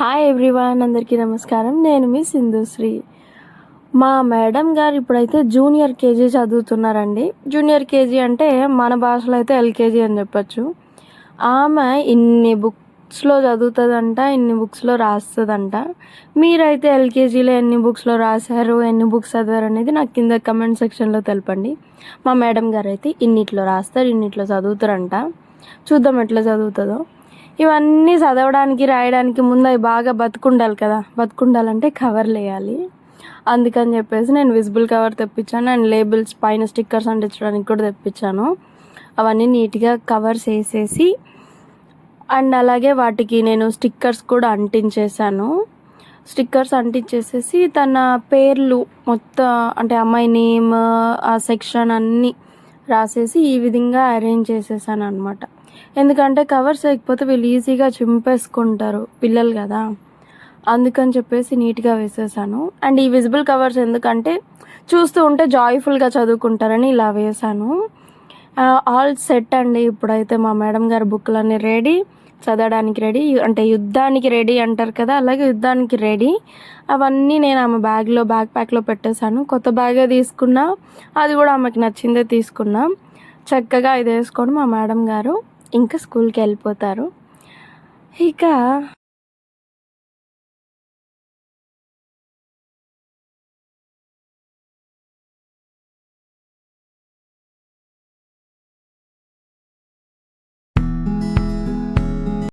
Hi everyone అందరికీ నమస్కారం. నేను మీ సింధుశ్రీ. మా మేడం గారు ఇప్పుడైతే జూనియర్ కేజీ చదువుతున్నారండి. జూనియర్ కేజీ అంటే మన భాషలో అయితే ఎల్కేజీ అని చెప్పొచ్చు. ఆమె ఇన్ని బుక్స్లో చదువుతుందంట ఇన్ని బుక్స్లో రాస్తుందంట. మీరైతే ఎల్కేజీలో ఎన్ని బుక్స్లో రాశారు ఎన్ని బుక్స్ చదివారు అనేది నాకు కింద కమెంట్ సెక్షన్లో తెలపండి. మా మేడం గారు అయితే ఇన్నిట్లో రాస్తారు ఇన్నిట్లో చదువుతారంట. చూద్దాం ఎట్లా చదువుతుందో. ఇవన్నీ చదవడానికి రాయడానికి ముందు అవి బాగా బతుకుండాలి కదా. బతుకుండాలంటే కవర్లు వేయాలి అందుకని చెప్పేసి నేను విజిబుల్ కవర్ తెప్పించాను. అండ్ లేబుల్స్ పైన స్టిక్కర్స్ అంటించడానికి కూడా తెప్పించాను. అవన్నీ నీట్గా కవర్స్ వేసేసి అండ్ అలాగే వాటికి నేను స్టిక్కర్స్ కూడా అంటించేసాను స్టిక్కర్స్ అంటించేసేసి తన పేర్లు మొత్తం అంటే అమ్మాయి నేమ్ ఆ సెక్షన్ అన్నీ రాసేసి ఈ విధంగా అరేంజ్ చేసేసాను అనమాట ఎందుకంటే కవర్స్ వేయకపోతే వీళ్ళు ఈజీగా చింపేసుకుంటారు పిల్లలు కదా. అందుకని చెప్పేసి నీట్గా వేసేసాను. అండ్ ఈ విజిబుల్ కవర్స్ ఎందుకంటే చూస్తూ ఉంటే జాయ్ఫుల్గా చదువుకుంటారని ఇలా వేసాను. ఆల్ సెట్ అండి. ఇప్పుడైతే మా మేడం గారి బుక్లన్నీ రెడీ. చదవడానికి రెడీ. అంటే యుద్ధానికి రెడీ అంటారు కదా అలాగే యుద్ధానికి రెడీ. అవన్నీ నేను ఆమె బ్యాగ్లో బ్యాగ్ ప్యాక్లో పెట్టేశాను. కొత్త బ్యాగే తీసుకున్నా అది కూడా ఆమెకి నచ్చిందే తీసుకున్నా. చక్కగా ఇది వేసుకొని మా మేడం గారు ఇంకా స్కూల్కి వెళ్ళిపోతారు. ఇక